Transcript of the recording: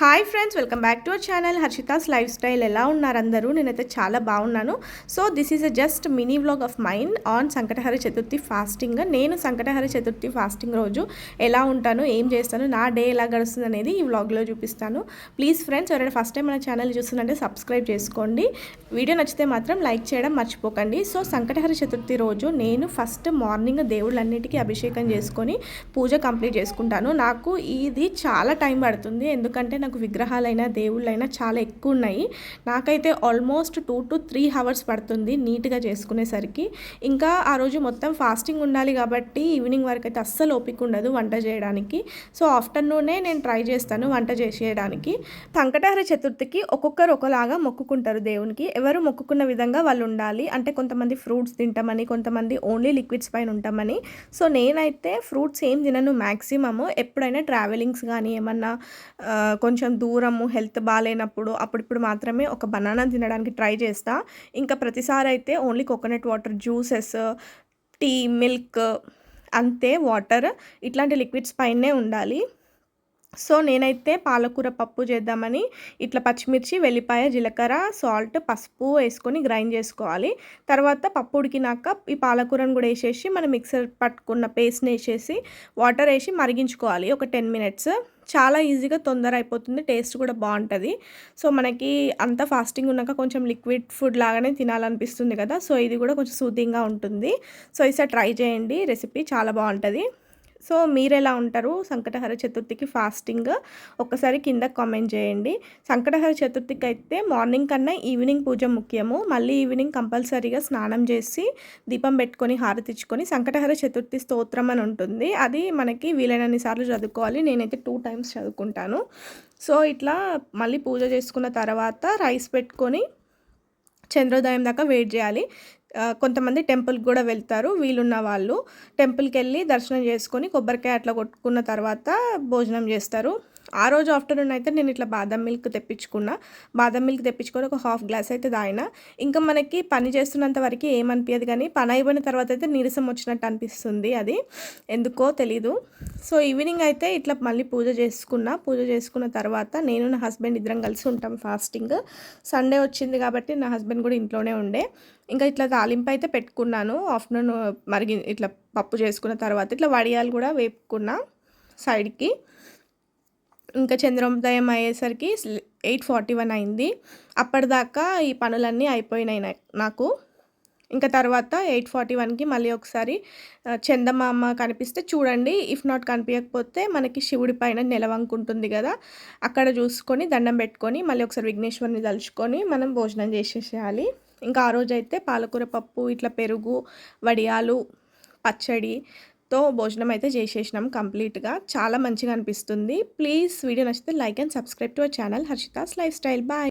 Hi friends welcome back to our channel. Harshita's life style ఎలా ఉన్నారు అందరూ? నేనైతే చాలా బాగున్నాను. So this is a just mini vlog of mind on Sankatahara Chaturthi fasting నేను Sankatahara Chaturthi fasting రోజు ఎలా ఉంటాను ఏం చేస్తాను నా డే ఎలా గడుస్తుంది అనేది ఈ వ్లాగ్లో చూపిస్తాను. ప్లీజ్ ఫ్రెండ్స్ ఎవరైనా ఫస్ట్ టైం మన ఛానల్ చూస్తుందంటే సబ్స్క్రైబ్ చేసుకోండి. వీడియో నచ్చితే మాత్రం లైక్ చేయడం మర్చిపోకండి. సో సంకటహర చతుర్థి రోజు నేను ఫస్ట్ మార్నింగ్ దేవుళ్ళన్నిటికీ అభిషేకం చేసుకొని పూజ కంప్లీట్ చేసుకుంటాను. నాకు ఇది చాలా టైం పడుతుంది. ఎందుకంటే నాకు విగ్రహాలైనా దేవుళ్ళైనా చాలా ఎక్కువ ఉన్నాయి నాకైతే almost two to three hours పడుతుంది నీట్గా చేసుకునేసరికి. ఇంకా ఆ రోజు మొత్తం ఫాస్టింగ్ ఉండాలి కాబట్టి ఈవినింగ్ వరకు అయితే అస్సలు ఓపిక ఉండదు వంట చేయడానికి. సో ఆఫ్టర్నూనే నేను ట్రై చేస్తాను వంట చేసేయడానికి. సంకటహర చతుర్థికి ఒక్కొక్కరు ఒకలాగా మొక్కుకుంటారు దేవునికి. ఎవరు మొక్కుకున్న విధంగా వాళ్ళు ఉండాలి. అంటే కొంతమంది ఫ్రూట్స్ తింటామని కొంతమంది ఓన్లీ లిక్విడ్స్ పైన ఉంటామని. సో నేనైతే ఫ్రూట్స్ ఏం తినను మ్యాక్సిమము ఎప్పుడైనా ట్రావెలింగ్స్ కానీ ఏమన్నా కొంచెం కొంచెం దూరము హెల్త్ బాగాలేనప్పుడు అప్పుడిప్పుడు మాత్రమే ఒక బనానా తినడానికి ట్రై చేస్తా. ఇంకా ప్రతిసారి అయితే only coconut water juices tea milk అంతే వాటర్. ఇట్లాంటి లిక్విడ్స్ పైనే ఉండాలి. సో నేనైతే పాలకూర పప్పు చేద్దామని ఇట్లా పచ్చిమిర్చి వెల్లిపాయ జీలకర్ర సాల్ట్ పసుపు వేసుకొని గ్రైండ్ చేసుకోవాలి. తర్వాత పప్పు ఉడికినాక ఈ పాలకూరను కూడా వేసేసి మనం మిక్సర్ పట్టుకున్న పేస్ట్ని వేసేసి వాటర్ వేసి మరిగించుకోవాలి ఒక టెన్ మినిట్స్. చాలా ఈజీగా తొందర అయిపోతుంది టేస్ట్ కూడా బాగుంటుంది. సో మనకి అంత ఫాస్టింగ్ ఉన్నాక కొంచెం లిక్విడ్ ఫుడ్ లాగానే తినాలనిపిస్తుంది కదా సో ఇది కూడా కొంచెం సూతింగ్గా ఉంటుంది. సో ఈసారి ట్రై చేయండి రెసిపీ చాలా బాగుంటుంది. సో మీరు ఎలా ఉంటారు? సంకటహర చతుర్థికి ఫాస్టింగ్ ఒక్కసారి కింద కామెంట్ చేయండి. సంకటహర చతుర్థికి అయితే మార్నింగ్ కన్నా ఈవినింగ్ పూజ ముఖ్యము. మళ్ళీ ఈవినింగ్ కంపల్సరీగా స్నానం చేసి దీపం పెట్టుకొని హారతిచ్చుకొని సంకటహర చతుర్థి స్తోత్రం అని ఉంటుంది. అది మనకి వీలైనన్ని సార్లు చదువుకోవాలి. నేనైతే టూ టైమ్స్ చదువుకుంటాను. సో ఇట్లా మళ్ళీ పూజ చేసుకున్న తర్వాత రైస్ పెట్టుకొని చంద్రోదయం దాకా వెయిట్ చేయాలి. కొంతమంది టెంపుల్కి కూడా వెళ్తారు. వీలున్న వాళ్ళు టెంపుల్కి వెళ్ళి దర్శనం చేసుకొని కొబ్బరికాయ అట్లా కొట్టుకున్న తర్వాత భోజనం చేస్తారు. ఆ రోజు ఆఫ్టర్నూన్ అయితే నేను ఇట్లా బాదం మిల్క్ తెప్పించుకున్నా. బాదం మిల్క్ తెప్పించుకొని ఒక హాఫ్ గ్లాస్ అయితే తాగిన. ఇంకా మనకి పని చేస్తున్నంత వరకు ఏమనిపించదు కానీ పని అయిపోయిన తర్వాత అయితే నీరసం వచ్చినట్టు అనిపిస్తుంది అది. ఎందుకో తెలీదు. సో ఈవినింగ్ అయితే ఇట్లా మళ్ళీ పూజ చేసుకున్నా. పూజ చేసుకున్న తర్వాత నేను నా హస్బెండ్ ఇద్దరం కలిసి ఉంటాం ఫాస్టింగ్. సండే వచ్చింది కాబట్టి నా హస్బెండ్ కూడా ఇంట్లోనే ఉండే. ఇంకా ఇట్లా తాలింపు అయితే పెట్టుకున్నాను. ఆఫ్టర్నూన్ మరిగి ఇట్లా పప్పు చేసుకున్న తర్వాత ఇట్లా వడియాలు కూడా వేపుకున్నా సైడ్కి. ఇంకా చంద్రోదయం అయ్యేసరికి ఎయిట్ ఫార్టీ వన్ అయింది. అప్పటిదాకా ఈ పనులన్నీ అయిపోయినాయి నాకు. ఇంకా తర్వాత ఎయిట్ ఫార్టీ వన్కి మళ్ళీ ఒకసారి చందమామ కనిపిస్తే చూడండి ఇఫ్ నాట్ కనిపించకపోతే మనకి శివుడి పైన నిలవంకుంటుంది కదా అక్కడ చూసుకొని దండం పెట్టుకొని మళ్ళీ ఒకసారి విఘ్నేశ్వరిని తలుచుకొని మనం భోజనం చేసేసేయాలి. ఇంకా ఆ రోజైతే పాలకూర పప్పు ఇట్లా పెరుగు వడియాలు పచ్చడి తో భోజనం అయితే చేసేసినాం కంప్లీట్గా. చాలా మంచిగా అనిపిస్తుంది. ప్లీజ్ వీడియో నచ్చితే like and subscribe to our channel. Harshita's life style. Bye.